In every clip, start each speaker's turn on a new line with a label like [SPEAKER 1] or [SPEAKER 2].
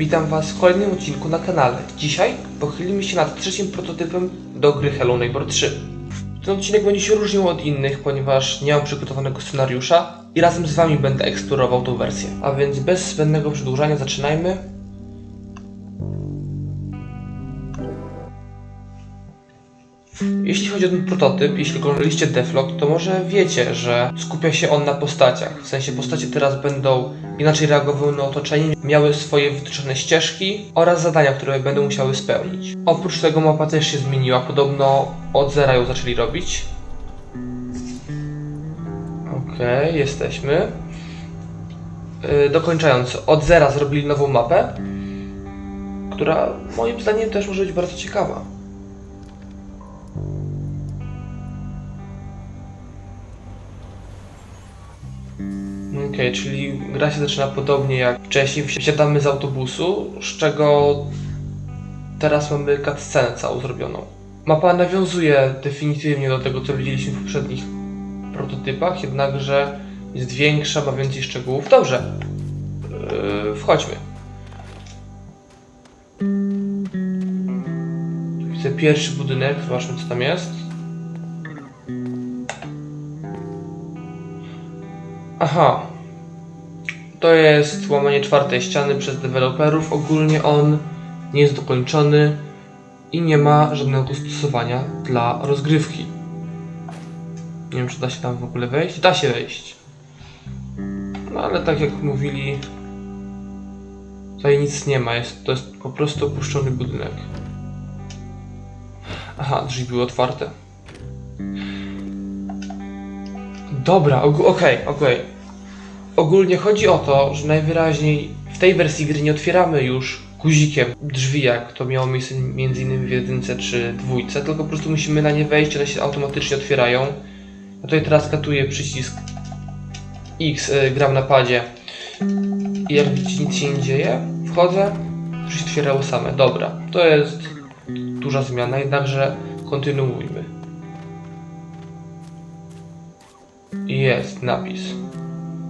[SPEAKER 1] Witam Was w kolejnym odcinku na kanale. Dzisiaj pochylimy się nad trzecim prototypem do gry Hello Neighbor 3. Ten odcinek będzie się różnił od innych, ponieważ nie mam przygotowanego scenariusza i razem z Wami będę eksplorował tą wersję. A więc bez zbędnego przedłużania zaczynajmy. Jeśli chodzi o ten prototyp, jeśli oglądaliście Deflog, to może wiecie, że skupia się on na postaciach. W sensie postacie teraz będą inaczej reagowały na otoczenie, miały swoje wytyczone ścieżki oraz zadania, które będą musiały spełnić. Oprócz tego mapa też się zmieniła, podobno od zera ją zaczęli robić. Okej, jesteśmy. Yy, dokończając, od zera zrobili nową mapę, która moim zdaniem też może być bardzo ciekawa. Czyli gra się zaczyna podobnie jak wcześniej. Wsiadamy z autobusu, z czego teraz mamy cutscenę całą zrobioną. Mapa nawiązuje definitywnie do tego, co widzieliśmy w poprzednich prototypach, jednakże jest większa, ma więcej szczegółów. Dobrze, yy, wchodźmy. Widzę pierwszy budynek, zobaczmy co tam jest. Aha. To jest łamanie czwartej ściany przez deweloperów. Ogólnie on nie jest dokończony i nie ma żadnego dostosowania dla rozgrywki. Nie wiem, czy da się tam w ogóle wejść. Da się wejść. No ale tak jak mówili, tutaj nic nie ma. Jest, to jest po prostu opuszczony budynek. Aha, drzwi były otwarte. Dobra, okej, okej. Ogólnie chodzi o to, że najwyraźniej w tej wersji gry nie otwieramy już guzikiem drzwi, jak to miało miejsce innymi w jedynce czy dwójce, tylko po prostu musimy na nie wejść, one się automatycznie otwierają. Ja tutaj teraz katuję przycisk X, y, gram na padzie i jak widzicie nic się nie dzieje, wchodzę, to się otwierało same. Dobra, to jest duża zmiana, jednakże kontynuujmy. Jest napis.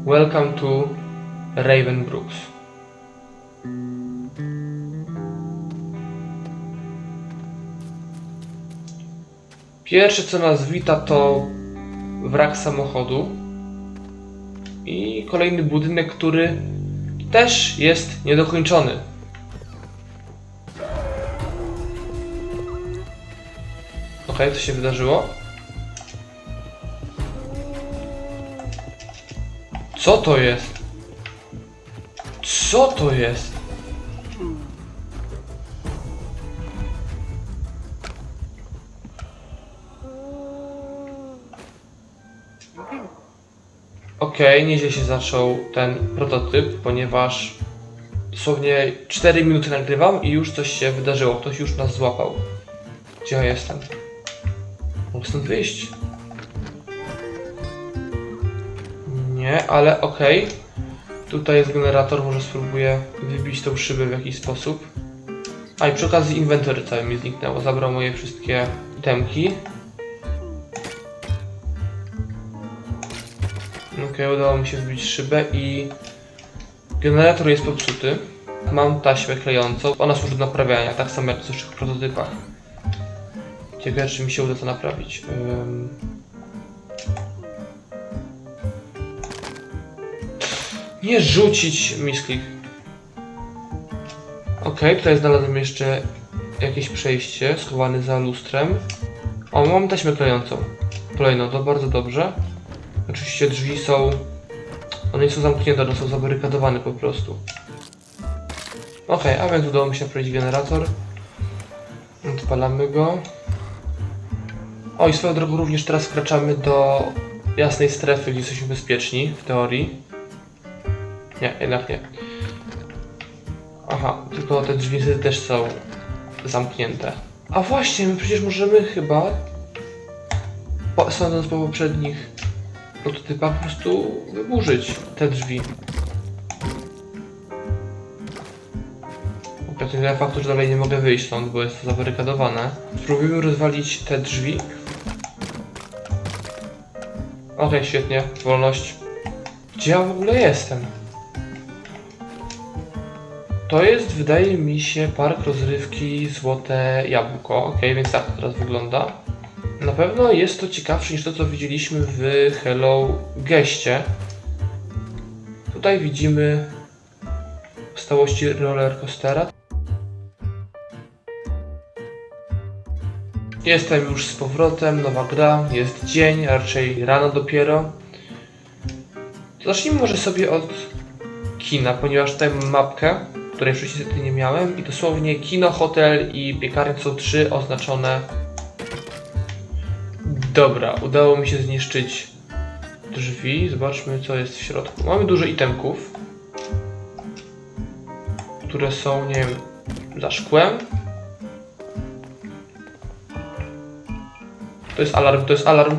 [SPEAKER 1] Welcome to Raven Brooks. Pierwsze co nas wita to wrak samochodu i kolejny budynek, który też jest niedokończony. Okej, co się wydarzyło? Co to jest? Co to jest? Okej, nieźle się zaczął ten prototyp, ponieważ dosłownie 4 minuty nagrywam i już coś się wydarzyło. Ktoś już nas złapał. Gdzie ja jestem? Mogę stąd wyjść? Ale okej. Tutaj jest generator, może spróbuję wybić tą szybę w jakiś sposób. A i przy okazji inwentory całe mi zniknęło. Zabrał moje wszystkie itemki. Okej, udało mi się wbić szybę i generator jest popsuty. Mam taśmę klejącą. Ona służy do naprawiania, tak samo jak w zeszłych prototypach. Ciekawe, czy mi się uda to naprawić. Ym... Nie rzucić misklik. Okej, tutaj znalazłem jeszcze jakieś przejście schowane za lustrem. O, mam taśmę klejącą. Kolejną, to bardzo dobrze. Oczywiście drzwi są... One nie są zamknięte, one są zabarykadowane po prostu. Okej, a więc udało mi się naprawić generator. Odpalamy go. O, i swoją drogą również teraz wkraczamy do jasnej strefy, gdzie jesteśmy bezpieczni, w teorii. Nie, jednak nie. Aha, tylko te drzwi też są zamknięte. A właśnie, my przecież możemy chyba, po- sądząc po poprzednich prototypach, po prostu wyburzyć te drzwi. Oprócz faktu, że dalej nie mogę wyjść stąd, bo jest to zabarykadowane. Spróbujmy rozwalić te drzwi. Okej, świetnie, wolność. Gdzie ja w ogóle jestem? To jest, wydaje mi się, park rozrywki Złote Jabłko. Ok, więc tak to teraz wygląda. Na pewno jest to ciekawsze niż to, co widzieliśmy w Hello Geście. Tutaj widzimy stałości roller coastera. Jestem już z powrotem, nowa gra, jest dzień, raczej rano dopiero. Zacznijmy może sobie od kina, ponieważ tutaj mam mapkę, której wcześniej niestety nie miałem i dosłownie kino, hotel i piekarnia są trzy oznaczone. Dobra, udało mi się zniszczyć drzwi. Zobaczmy co jest w środku. Mamy dużo itemków, które są, nie wiem, za szkłem. To jest alarm, to jest alarm.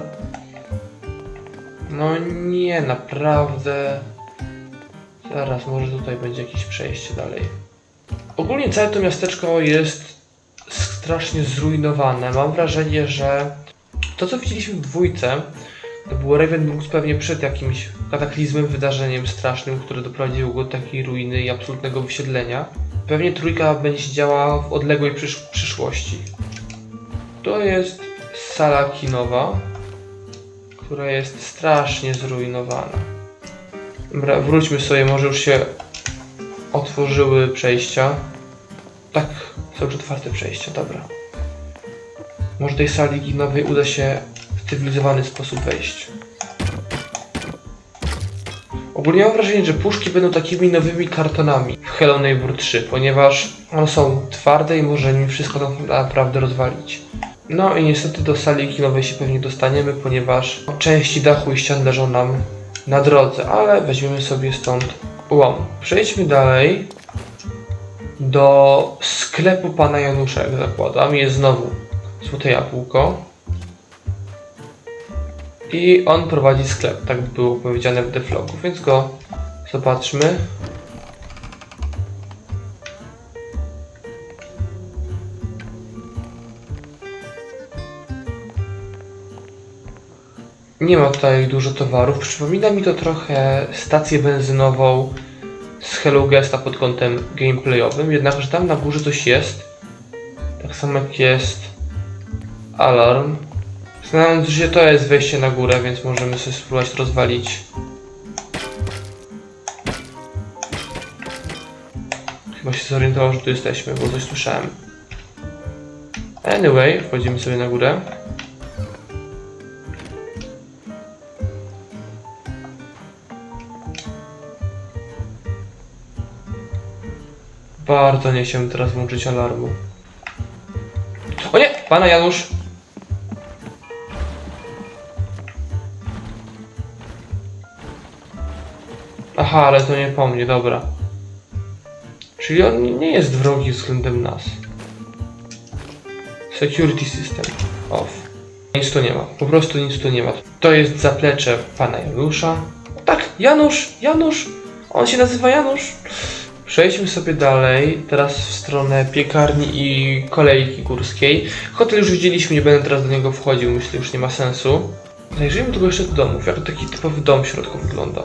[SPEAKER 1] No nie, naprawdę. Zaraz, może tutaj będzie jakieś przejście dalej. Ogólnie całe to miasteczko jest strasznie zrujnowane. Mam wrażenie, że to co widzieliśmy w dwójce, to było Ravenbrook pewnie przed jakimś kataklizmem, wydarzeniem strasznym, które doprowadziło go do takiej ruiny i absolutnego wysiedlenia. Pewnie trójka będzie się działa w odległej przysz- przyszłości. To jest sala kinowa, która jest strasznie zrujnowana. Wróćmy sobie, może już się otworzyły przejścia. Tak, są już otwarte przejścia, dobra. Może tej sali kinowej uda się w cywilizowany sposób wejść. Ogólnie mam wrażenie, że puszki będą takimi nowymi kartonami w Hello Neighbor 3, ponieważ one są twarde i może nim wszystko tak naprawdę rozwalić. No i niestety do sali kinowej się pewnie dostaniemy, ponieważ części dachu i ścian leżą nam na drodze, ale weźmiemy sobie stąd łom. Przejdźmy dalej do sklepu pana Janusza, jak zakładam. Jest znowu złote jabłko. I on prowadzi sklep, tak było powiedziane w devlogu, więc go zobaczmy. Nie ma tutaj dużo towarów. Przypomina mi to trochę stację benzynową z Hello Gesta pod kątem gameplayowym, jednakże tam na górze coś jest. Tak samo jak jest alarm. Znając, że to jest wejście na górę, więc możemy sobie spróbować rozwalić. Chyba się zorientował, że tu jesteśmy, bo coś słyszałem. Anyway, wchodzimy sobie na górę. Bardzo nie chciałem teraz włączyć alarmu. O nie! Pana Janusz! Aha, ale to nie po mnie, dobra. Czyli on nie jest wrogi względem nas. Security system off. Nic tu nie ma, po prostu nic tu nie ma. To jest zaplecze pana Janusza. Tak, Janusz, Janusz! On się nazywa Janusz. Przejdźmy sobie dalej, teraz w stronę piekarni i kolejki górskiej. Hotel już widzieliśmy, nie będę teraz do niego wchodził, myślę, już nie ma sensu. Zajrzyjmy tylko jeszcze do domów, jak taki typowy dom w środku wygląda.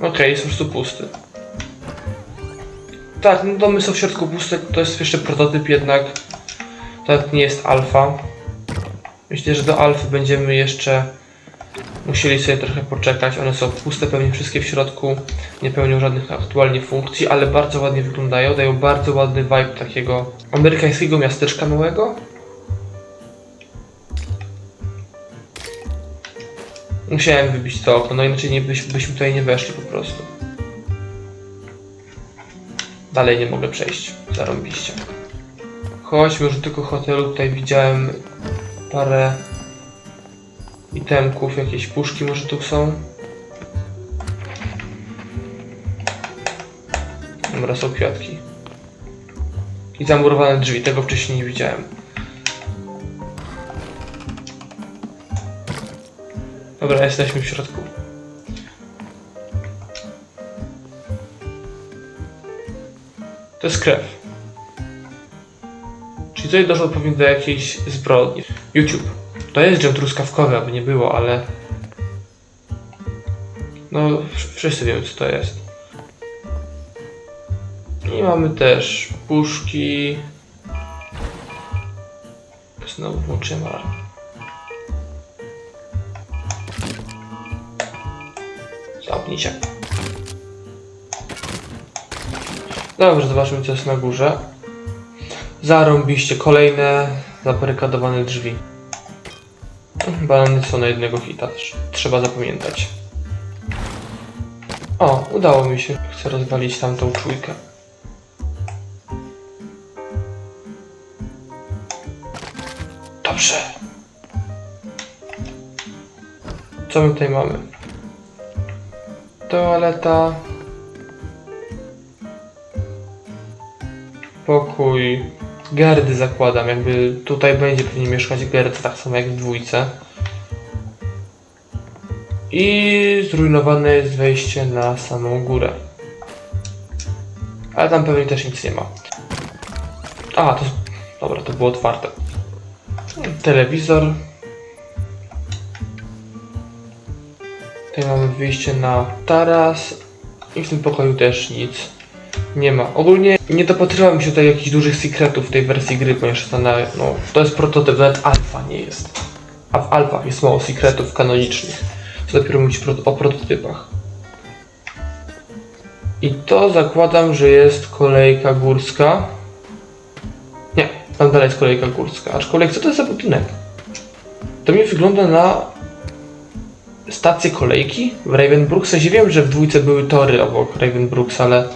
[SPEAKER 1] Okej, jest po prostu pusty. Tak, no domy są w środku puste, to jest jeszcze prototyp jednak. To nie jest alfa. Myślę, że do alfy będziemy jeszcze musieli sobie trochę poczekać. One są puste pewnie wszystkie w środku, nie pełnią żadnych aktualnie funkcji, ale bardzo ładnie wyglądają, dają bardzo ładny vibe takiego amerykańskiego miasteczka małego. Musiałem wybić to okno, no inaczej nie byś, byśmy tutaj nie weszli po prostu. Dalej nie mogę przejść, zarąbiście. Chodźmy już do tego hotelu, tutaj widziałem parę itemków, jakieś puszki może tu są. Dobra, są kwiatki. I zamurowane drzwi, tego wcześniej nie widziałem. Dobra, jesteśmy w środku. To jest krew. Czyli tutaj doszło pewnie do jakiejś zbrodni. YouTube. To jest dżem truskawkowy, aby nie było, ale No, wsz- wszyscy wiemy co to jest. I mamy też puszki. Znowu włączyłem alarm. Zamknij się. Dobrze, zobaczmy co jest na górze. Zarąbiście kolejne zabarykadowane drzwi. Banany są na jednego hita. Trzeba zapamiętać. O, udało mi się. Chcę rozwalić tamtą czujkę. Dobrze. Co my tutaj mamy? Toaleta. Pokój. Gerdy zakładam, jakby tutaj będzie pewnie mieszkać Gerd, tak samo jak w dwójce. I zrujnowane jest wejście na samą górę. Ale tam pewnie też nic nie ma. A, to. Dobra, to było otwarte. Telewizor. Tutaj mamy wyjście na taras. I w tym pokoju też nic nie ma. Ogólnie nie dopatrywałem się tutaj jakichś dużych sekretów w tej wersji gry, ponieważ to, na, no, to jest prototyp, nawet alfa nie jest. A w alfach jest mało sekretów kanonicznych. Co dopiero mówić pro, o prototypach. I to zakładam, że jest kolejka górska. Nie, tam dalej jest kolejka górska. Aczkolwiek co to jest za budynek? To mi wygląda na stację kolejki w Ravenbrook. W sensie wiem, że w dwójce były tory obok Ravenbrooks, ale...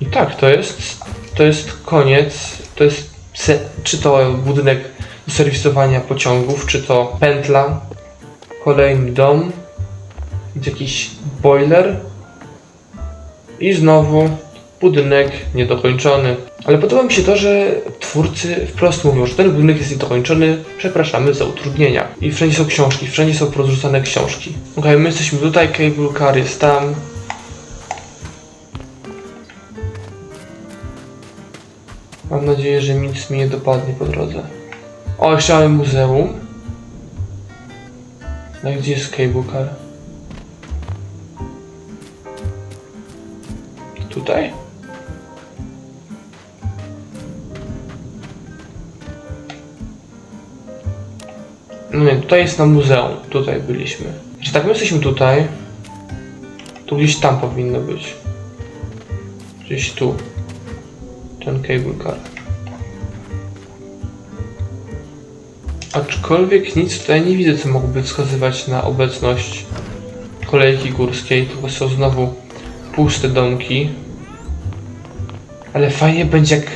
[SPEAKER 1] I tak, to jest... To jest koniec. To jest... se- Czy to budynek serwisowania pociągów, czy to pętla. Kolejny dom. Jakiś boiler. I znowu budynek niedokończony. Ale podoba mi się to, że twórcy wprost mówią, że ten budynek jest niedokończony, przepraszamy za utrudnienia. I wszędzie są książki, wszędzie są porozrzucane książki. Okej, my jesteśmy tutaj, cable car jest tam. Nadzieję, że nic mi nie dopadnie po drodze. O, jeszcze mamy muzeum. No gdzie jest cable car? Tutaj? No nie, tutaj jest na muzeum. Tutaj byliśmy. Znaczy tak, my jesteśmy tutaj. Tu gdzieś tam powinno być. Gdzieś tu. Ten cable car. Aczkolwiek nic tutaj nie widzę, co mogłoby wskazywać na obecność kolejki górskiej. Tu są znowu puste domki. Ale fajnie będzie, jak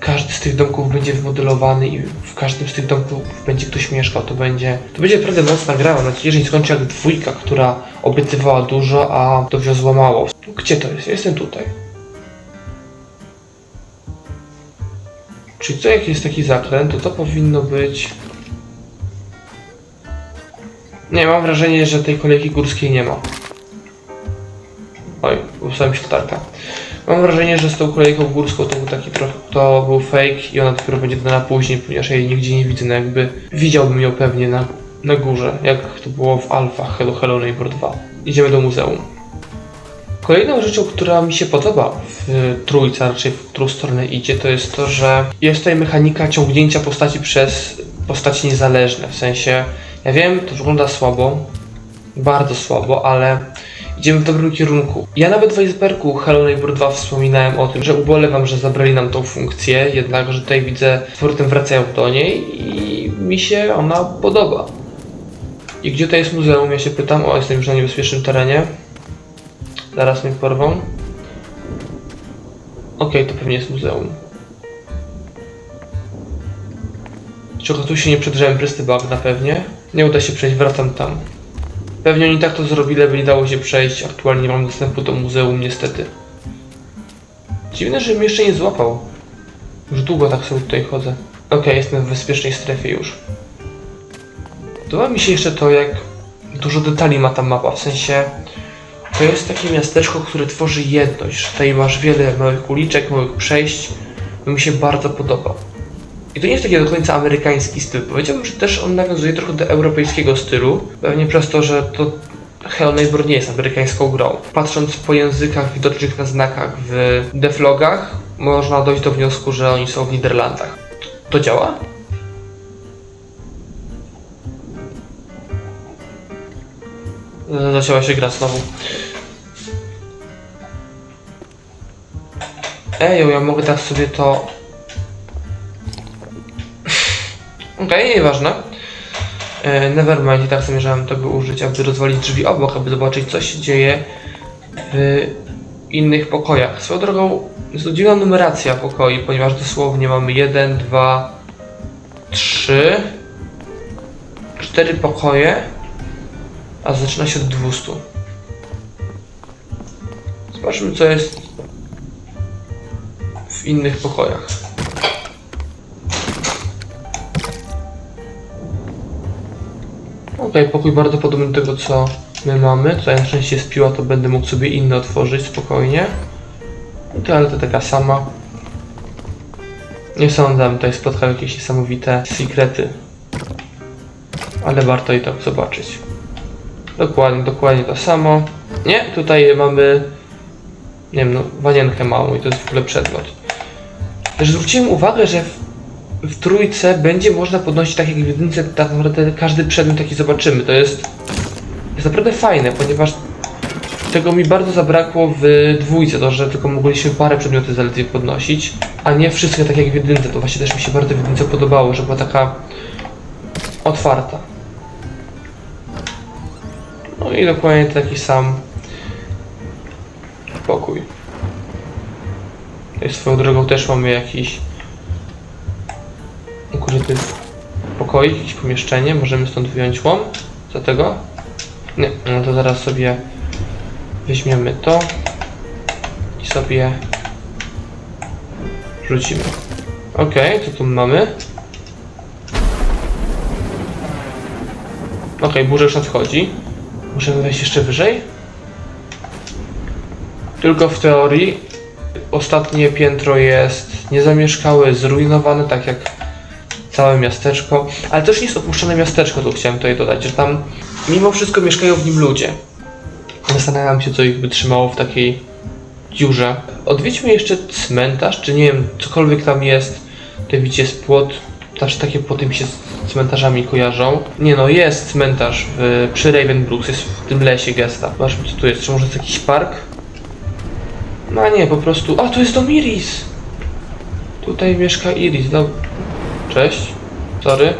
[SPEAKER 1] każdy z tych domków będzie wymodelowany i w każdym z tych domków będzie ktoś mieszkał. To będzie, to będzie naprawdę mocna gra. Mam nadzieję, że nie skończy jak dwójka, która obiecywała dużo, a dowiozła mało. Gdzie to jest? Jestem tutaj. Czyli co jak jest taki zakręt, to to powinno być... Nie, mam wrażenie, że tej kolejki górskiej nie ma. Oj, ustałem świetarka. Mam wrażenie, że z tą kolejką górską to był taki trochę, to był fake i ona dopiero będzie dodana później, ponieważ ja jej nigdzie nie widzę, no jakby widziałbym ją pewnie na, na górze, jak to było w Alpha Hello Hello Neighbor 2. Idziemy do muzeum. Kolejną rzeczą, która mi się podoba w trójce, a raczej w którą stronę idzie, to jest to, że jest tutaj mechanika ciągnięcia postaci przez postaci niezależne. W sensie, ja wiem, to wygląda słabo, bardzo słabo, ale idziemy w dobrym kierunku. Ja nawet w Icebergu Hello Neighbor 2 wspominałem o tym, że ubolewam, że zabrali nam tą funkcję, jednak, że tutaj widzę, z powrotem wracają do niej i mi się ona podoba. I gdzie to jest muzeum? Ja się pytam. O, jestem już na niebezpiecznym terenie. Zaraz mnie porwą. Okej, to pewnie jest muzeum. Czego tu się nie przedrzałem prysty bagna pewnie. Nie uda się przejść, wracam tam. Pewnie oni tak to zrobili, aby nie dało się przejść. Aktualnie nie mam dostępu do muzeum, niestety. Dziwne, że mnie jeszcze nie złapał. Już długo tak sobie tutaj chodzę. Okej, jestem w bezpiecznej strefie już. Podoba mi się jeszcze to, jak dużo detali ma ta mapa, w sensie to jest takie miasteczko, które tworzy jedność, tutaj masz wiele małych uliczek, małych przejść. To mi się bardzo podoba. I to nie jest taki do końca amerykański styl. Powiedziałbym, że też on nawiązuje trochę do europejskiego stylu. Pewnie przez to, że to Hello Neighbor nie jest amerykańską grą. Patrząc po językach widocznych na znakach w deflogach, można dojść do wniosku, że oni są w Niderlandach. To działa? Zaczęła się gra znowu. Ejo, ja mogę tak sobie to... Okej, nieważne. E, Nevermind, i tak zamierzałem tego użyć, aby rozwalić drzwi obok, aby zobaczyć co się dzieje w innych pokojach. Swoją drogą jest to dziwna numeracja pokoi, ponieważ dosłownie mamy 1, 2, 3, 4 pokoje, a zaczyna się od 200. Zobaczmy co jest w innych pokojach. Okej, pokój bardzo podobny do tego, co my mamy. Tutaj na szczęście jest piła, to będę mógł sobie inny otworzyć spokojnie. I toaleta taka sama. Nie sądzę, tutaj spotkał jakieś niesamowite sekrety. Ale warto i tak zobaczyć. Dokładnie, dokładnie to samo. Nie, tutaj mamy... Nie wiem, no, wanienkę małą i to jest w ogóle przedmiot. Też zwróciłem uwagę, że w, w trójce będzie można podnosić tak jak w jedynce, tak naprawdę każdy przedmiot jaki zobaczymy. To jest, jest naprawdę fajne, ponieważ tego mi bardzo zabrakło w dwójce, to że tylko mogliśmy parę przedmiotów zaledwie podnosić, a nie wszystkie tak jak w jedynce. To właśnie też mi się bardzo w jedynce podobało, że była taka otwarta. No i dokładnie taki sam pokój. Tutaj swoją drogą też mamy jakiś ukryty pokoik, jakieś pomieszczenie. Możemy stąd wyjąć łom. Co tego? Nie, no to zaraz sobie weźmiemy to i sobie rzucimy. Ok, co tu mamy? Ok, burza już nadchodzi. Możemy wejść jeszcze wyżej? Tylko w teorii. Ostatnie piętro jest niezamieszkałe, zrujnowane, tak jak całe miasteczko. Ale też nie jest opuszczone miasteczko, tu chciałem tutaj dodać, że tam mimo wszystko mieszkają w nim ludzie. Zastanawiam się, co ich by trzymało w takiej dziurze. Odwiedźmy jeszcze cmentarz, czy nie wiem, cokolwiek tam jest. Tutaj widzicie jest płot, też takie płoty mi się z cmentarzami kojarzą. Nie no, jest cmentarz w, przy Ravenbrooks, jest w tym lesie gesta. Zobaczmy, co tu jest. Czy może jest jakiś park? No nie, po prostu... A, tu jest dom Iris! Tutaj mieszka Iris, no... Cześć. Sorry.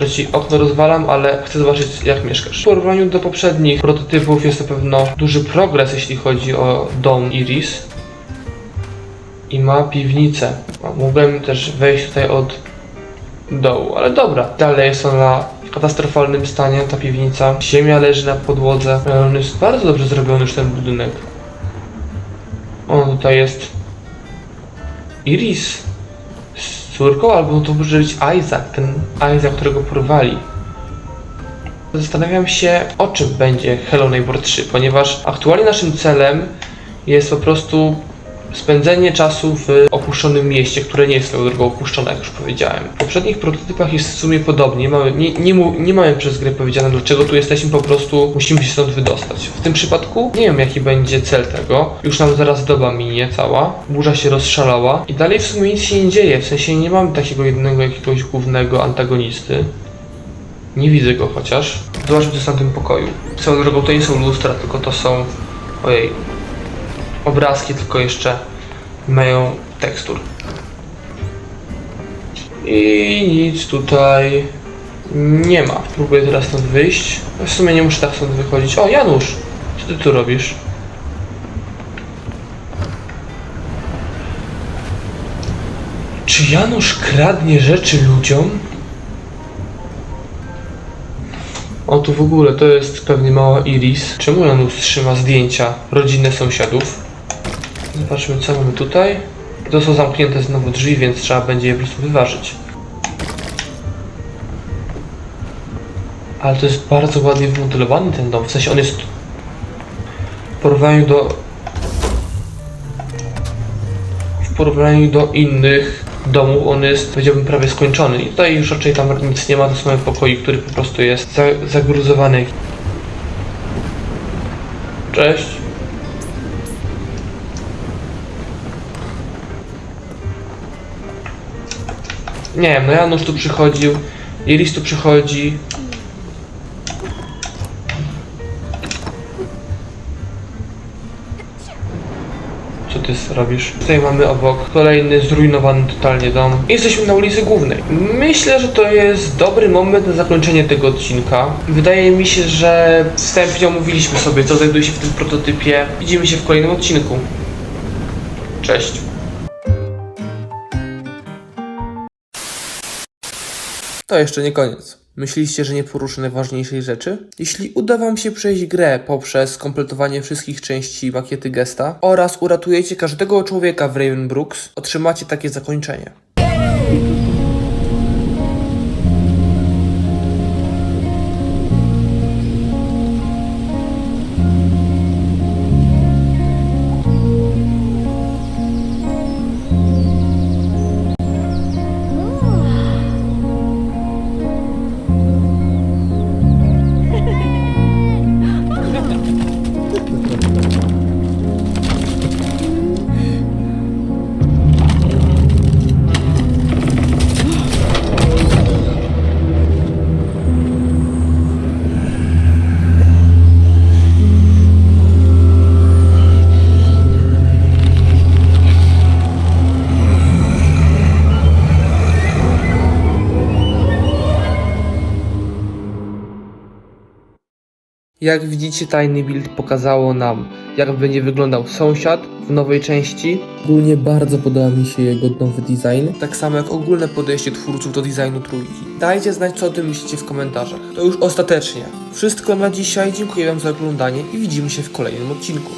[SPEAKER 1] Że ci okno rozwalam, ale chcę zobaczyć jak mieszkasz. W porównaniu do poprzednich prototypów jest to pewno duży progres, jeśli chodzi o dom Iris. I ma piwnicę. Mógłbym też wejść tutaj od dołu, ale dobra. Dalej jest ona w katastrofalnym stanie, ta piwnica. Ziemia leży na podłodze. On jest bardzo dobrze zrobiony już ten budynek. O, tutaj jest Iris córką, albo to może być Isaac, ten Isaac, którego porwali. Zastanawiam się, o czym będzie Hello Neighbor 3, ponieważ aktualnie naszym celem jest po prostu spędzenie czasu w opuszczonym mieście, które nie jest swoją drogą opuszczone, jak już powiedziałem. W poprzednich prototypach jest w sumie podobnie. Mamy, nie, nie, nie mamy przez grę powiedziane, dlaczego tu jesteśmy, po prostu musimy się stąd wydostać. W tym przypadku nie wiem, jaki będzie cel tego. Już nam zaraz doba minie cała, burza się rozszalała i dalej w sumie nic się nie dzieje. W sensie nie mamy takiego jednego jakiegoś głównego antagonisty. Nie widzę go chociaż. Zobaczmy, co jest na tym pokoju. Swoją drogą to nie są lustra, tylko to są... Ojej, obrazki, tylko jeszcze mają tekstur. I nic tutaj nie ma. Próbuję teraz stąd wyjść. W sumie nie muszę tak stąd wychodzić. O, Janusz! Co ty tu robisz? Czy Janusz kradnie rzeczy ludziom? O, tu w ogóle to jest pewnie mała Iris. Czemu Janusz trzyma zdjęcia rodzinne sąsiadów? Zobaczmy, co mamy tutaj. To są zamknięte znowu drzwi, więc trzeba będzie je po prostu wyważyć. Ale to jest bardzo ładnie wymodelowany ten dom. W sensie on jest w porównaniu do... W porównaniu do innych domów on jest, powiedziałbym, prawie skończony. I tutaj już raczej tam nic nie ma, to są pokoi, który po prostu jest za, zagruzowany. Cześć. Nie wiem, no Janusz tu przychodził, Iris tu przychodzi. Co ty robisz? Tutaj mamy obok kolejny zrujnowany totalnie dom. Jesteśmy na ulicy Głównej. Myślę, że to jest dobry moment na zakończenie tego odcinka. Wydaje mi się, że wstępnie omówiliśmy sobie, co znajduje się w tym prototypie. Widzimy się w kolejnym odcinku. Cześć. To jeszcze nie koniec. Myśliście, że nie poruszę najważniejszej rzeczy? Jeśli uda Wam się przejść grę poprzez kompletowanie wszystkich części makiety gesta oraz uratujecie każdego człowieka w Ravenbrooks, otrzymacie takie zakończenie. Jak widzicie, tajny build pokazało nam, jak będzie wyglądał sąsiad w nowej części. Ogólnie bardzo podoba mi się jego nowy design, tak samo jak ogólne podejście twórców do designu trójki. Dajcie znać, co o tym myślicie w komentarzach. To już ostatecznie. Wszystko na dzisiaj, dziękuję Wam za oglądanie i widzimy się w kolejnym odcinku.